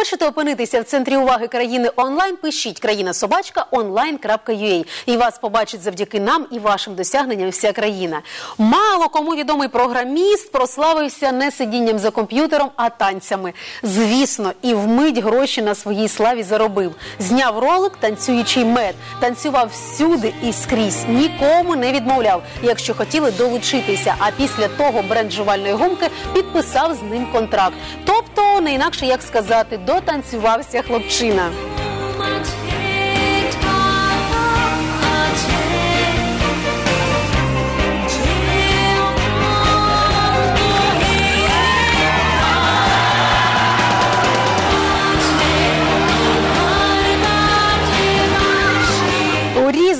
Хочете опинитися в центрі уваги країни онлайн? Пишіть країна собачка онлайн.ua. І вас побачить завдяки нам і вашим досягненням вся країна. Мало кому відомий програміст прославився не сидінням за комп'ютером, а танцями. Звісно, і вмить гроші на своїй славі заробив. Зняв ролик танцюючий мед, танцював всюди і скрізь. Нікому не відмовляв, якщо хотіли долучитися. А після того бренд жувальної гумки підписав з ним контракт. Тобто, не інакше як сказати, дотанцювався хлопчина.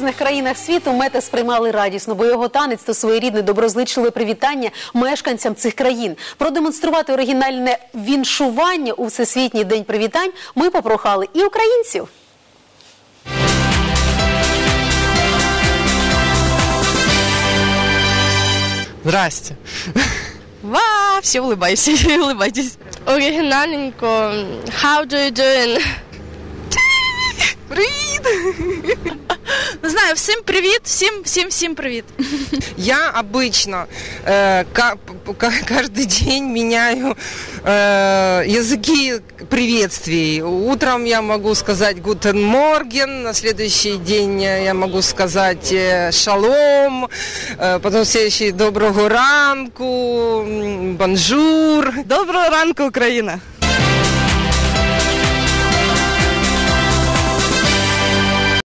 Різних країнах світу мета сприймали радісно, бо його танець то своєрідне доброзичливе привітання мешканцям цих країн. Продемонструвати оригінальне віншування у всесвітній день привітань ми попрохали і українців. Здрасте. Ва, все улыбайся, улыбайтесь. Оригінальненько. How do you doing? Привіт! Не знаю, всім привіт, всім, всім, всім привіт. Я обычно э, ка- п- ка- каждый день меняю э, языки приветствий. Утром я могу сказать «Гутен Морген», на следующий день я могу сказать э, «Шалом», э, потом следующий «Доброго ранку», м, «Бонжур». Доброго ранку, Україна!